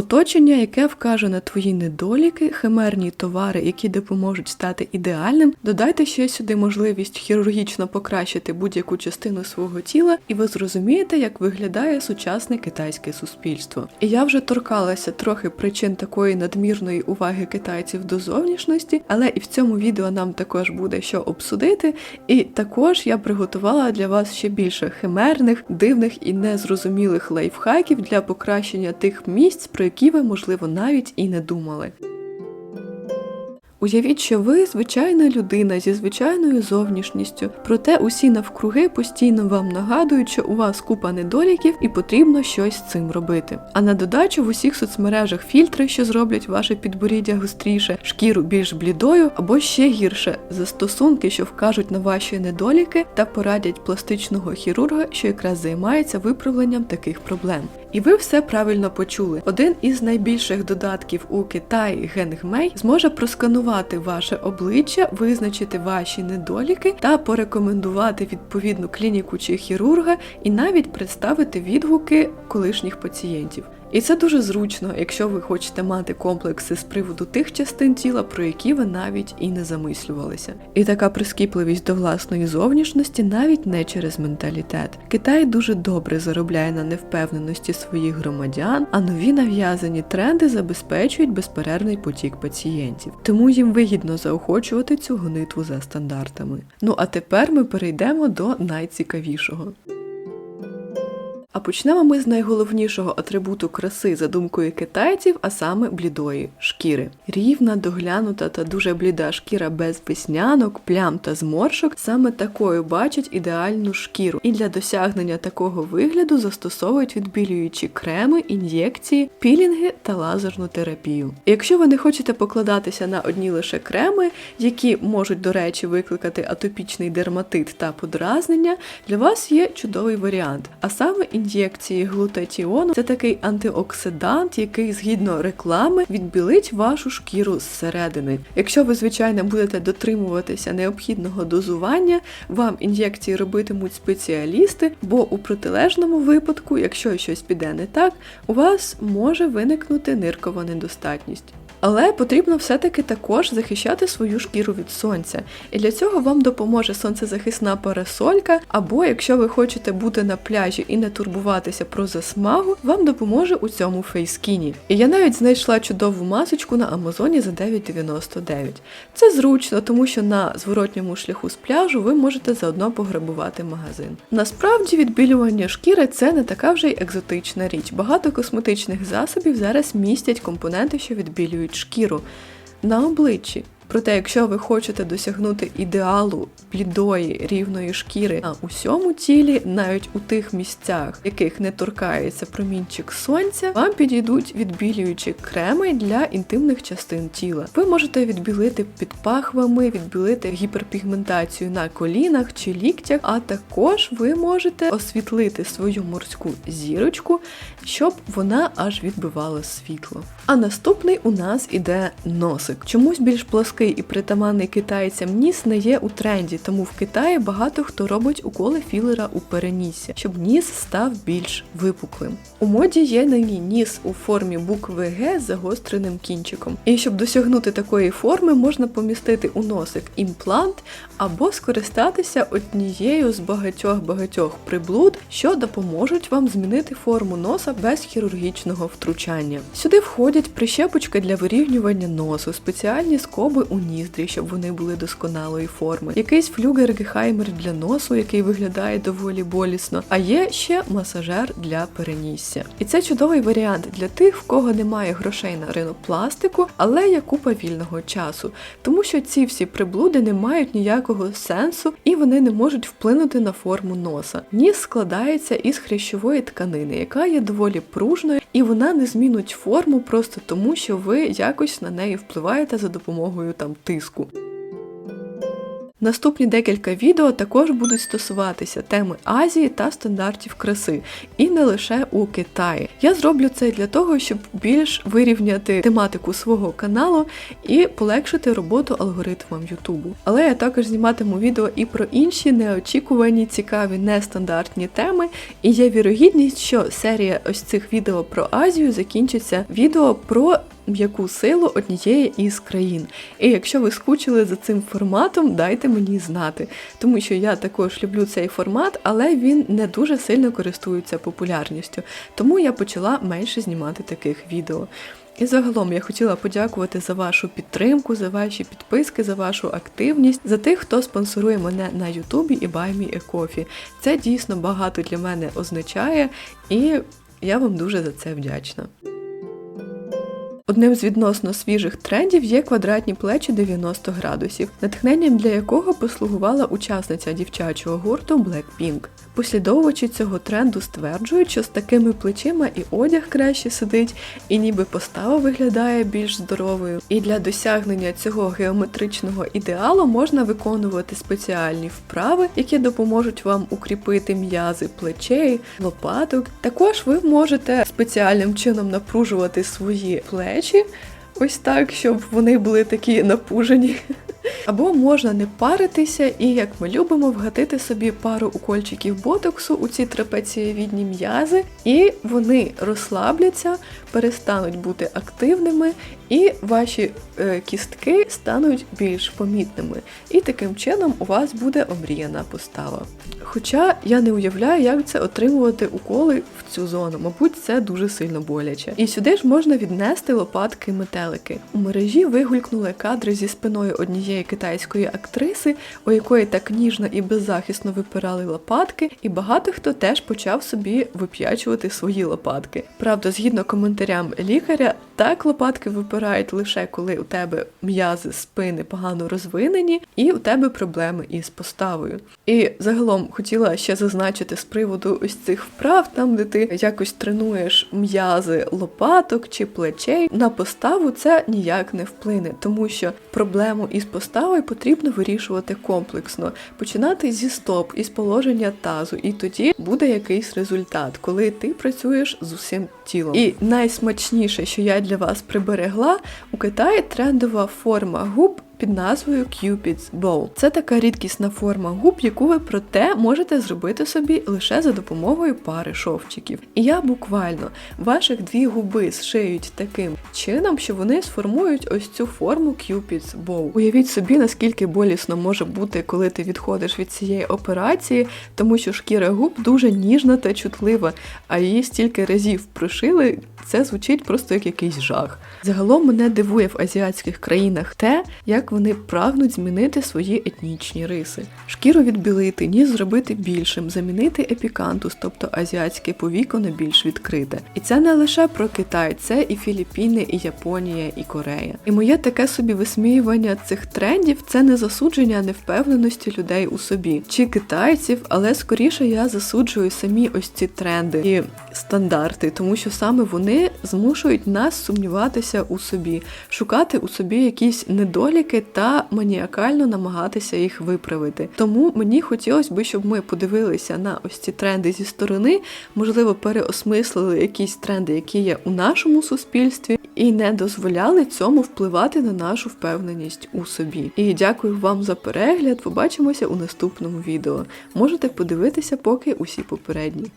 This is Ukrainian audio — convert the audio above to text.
Оточення, яке вкаже на твої недоліки, химерні товари, які допоможуть стати ідеальним, додайте ще сюди можливість хірургічно покращити будь-яку частину свого тіла, і ви зрозумієте, як виглядає сучасне китайське суспільство. І я вже торкалася трохи причин такої надмірної уваги китайців до зовнішності, але і в цьому відео нам також буде що обсудити. І також я приготувала для вас ще більше химерних, дивних і незрозумілих лайфхаків для покращення тих місць, про які ви, можливо, навіть і не думали. Уявіть, що ви звичайна людина зі звичайною зовнішністю, проте усі навкруги постійно вам нагадують, що у вас купа недоліків і потрібно щось з цим робити. А на додачу в усіх соцмережах фільтри, що зроблять ваше підборіддя гостріше, шкіру більш блідою, або ще гірше застосунки, що вкажуть на ваші недоліки та порадять пластичного хірурга, що якраз займається виправленням таких проблем. І ви все правильно почули. Один із найбільших додатків у Китаї Генгмей зможе просканувати ваше обличчя, визначити ваші недоліки та порекомендувати відповідну клініку чи хірурга, і навіть представити відгуки колишніх пацієнтів. І це дуже зручно, якщо ви хочете мати комплекси з приводу тих частин тіла, про які ви навіть і не замислювалися. І така прискіпливість до власної зовнішності навіть не через менталітет. Китай дуже добре заробляє на невпевненості своїх громадян, а нові нав'язані тренди забезпечують безперервний потік пацієнтів. Тому їм вигідно заохочувати цю гонитву за стандартами. Ну а тепер ми перейдемо до найцікавішого. А почнемо ми з найголовнішого атрибуту краси за думкою китайців, а саме блідої шкіри. Рівна, доглянута та дуже бліда шкіра без веснянок, плям та зморшок саме такою бачать ідеальну шкіру. І для досягнення такого вигляду застосовують відбілюючі креми, ін'єкції, пілінги та лазерну терапію. Якщо ви не хочете покладатися на одні лише креми, які можуть, до речі, викликати атопічний дерматит та подразнення, для вас є чудовий варіант, а саме ін'єкції глутатіону це такий антиоксидант, який згідно реклами відбілить вашу шкіру зсередини. Якщо ви, звичайно, будете дотримуватися необхідного дозування, вам ін'єкції робитимуть спеціалісти, бо у протилежному випадку, якщо щось піде не так, у вас може виникнути ниркова недостатність. Але потрібно все-таки також захищати свою шкіру від сонця. І для цього вам допоможе сонцезахисна парасолька, або якщо ви хочете бути на пляжі і не турбуватися про засмагу, вам допоможе у цьому фейскіні. І я навіть знайшла чудову масочку на Амазоні за 9,99. Це зручно, тому що на зворотньому шляху з пляжу ви можете заодно пограбувати магазин. Насправді відбілювання шкіри це не така вже й екзотична річ. Багато косметичних засобів зараз містять компоненти, що відбілюють шкіру на обличчі. Проте, якщо ви хочете досягнути ідеалу блідої рівної шкіри на усьому тілі, навіть у тих місцях, яких не торкається промінчик сонця, вам підійдуть відбілюючі креми для інтимних частин тіла. Ви можете відбілити під пахвами, відбілити гіперпігментацію на колінах чи ліктях, а також ви можете освітлити свою морську зірочку, щоб вона аж відбивала світло. А наступний у нас іде носик. Чомусь більш плоский і притаманний китайцям ніс не є у тренді, тому в Китаї багато хто робить уколи філера у перенісся, щоб ніс став більш випуклим. У моді є нині ніс у формі букви Г з загостреним кінчиком. І щоб досягнути такої форми, можна помістити у носик імплант або скористатися однією з багатьох-багатьох приблуд, що допоможуть вам змінити форму носа без хірургічного втручання. Сюди входять прищепочки для вирівнювання носу, спеціальні скоби у ніздрі, щоб вони були досконалої форми, якийсь флюгер-гехаймер для носу, який виглядає доволі болісно, а є ще масажер для перенісся. І це чудовий варіант для тих, в кого немає грошей на ринопластику, але є купа вільного часу, тому що ці всі приблуди не мають ніякого сенсу і вони не можуть вплинути на форму носа. Ніс складається із хрящової тканини, яка є доволі пружною, і вона не змінить форму просто тому, що ви якось на неї впливаєте за допомогою там тиску. Наступні декілька відео також будуть стосуватися теми Азії та стандартів краси, і не лише у Китаї. Я зроблю це для того, щоб більш вирівняти тематику свого каналу і полегшити роботу алгоритмам Ютубу. Але я також зніматиму відео і про інші неочікувані, цікаві, нестандартні теми. І є вірогідність, що серія ось цих відео про Азію закінчиться відео про м'яку силу однієї із країн. І якщо ви скучили за цим форматом, дайте мені знати, тому що я також люблю цей формат, але він не дуже сильно користується популярністю. Тому я почала менше знімати таких відео. І загалом я хотіла подякувати за вашу підтримку, за ваші підписки, за вашу активність, за тих, хто спонсорує мене на Ютубі і BuyMeACoffee. Це дійсно багато для мене означає, і я вам дуже за це вдячна. Одним з відносно свіжих трендів є квадратні плечі 90 градусів, натхненням для якого послугувала учасниця дівчачого гурту Blackpink. Послідовувачі цього тренду стверджують, що з такими плечима і одяг краще сидить, і ніби постава виглядає більш здоровою. І для досягнення цього геометричного ідеалу можна виконувати спеціальні вправи, які допоможуть вам укріпити м'язи плечей, лопаток. Також ви можете спеціальним чином напружувати свої плечі. Ось так, щоб вони були такі напужені. Або можна не паритися і, як ми любимо, вгатити собі пару укольчиків ботоксу у ці трапецієвідні м'язи, і вони розслабляться, перестануть бути активними, і ваші е, кістки стануть більш помітними. І таким чином у вас буде омріяна постава. Хоча я не уявляю, як це отримувати уколи в цю зону, мабуть, це дуже сильно боляче. І сюди ж можна віднести лопатки метелики. У мережі вигулькнули кадри зі спиною однієї китайської актриси, у якої так ніжно і беззахисно випирали лопатки, і багато хто теж почав собі вип'ячувати свої лопатки. Правда, згідно коментарям лікаря, так лопатки випирають лише коли у тебе м'язи спини погано розвинені, і у тебе проблеми із поставою. І загалом хотіла ще зазначити з приводу ось цих вправ, там де ти якось тренуєш м'язи лопаток чи плечей. На поставу це ніяк не вплине, тому що проблему із поставою потрібно вирішувати комплексно, починати зі стоп, із положення тазу, і тоді буде якийсь результат, коли ти працюєш з усім тілом. І найсмачніше, що я для вас приберегла, у Китаї трендова форма губ під назвою Cupid's Bow. Це така рідкісна форма губ, яку ви проте можете зробити собі лише за допомогою пари шовчиків. І я буквально ваших дві губи зшиють таким чином, що вони сформують ось цю форму Cupid's Bow. Уявіть собі, наскільки болісно може бути, коли ти відходиш від цієї операції, тому що шкіра губ дуже ніжна та чутлива, а її стільки разів прошили, це звучить просто як якийсь жах. Загалом мене дивує в азіатських країнах те, як вони прагнуть змінити свої етнічні риси. Шкіру відбілити, ніс зробити більшим, замінити епікантус, тобто азіатське повіко на більш відкрите. І це не лише про Китай, це і Філіппіни, і Японія, і Корея. І моє таке собі висміювання цих трендів це не засудження невпевненості людей у собі чи китайців, але скоріше я засуджую самі ось ці тренди і стандарти, тому що саме вони змушують нас сумніватися у собі, шукати у собі якісь недоліки та маніакально намагатися їх виправити. Тому мені хотілося б, щоб ми подивилися на ось ці тренди зі сторони, можливо, переосмислили якісь тренди, які є у нашому суспільстві, і не дозволяли цьому впливати на нашу впевненість у собі. І дякую вам за перегляд. Побачимося у наступному відео. Можете подивитися поки усі попередні.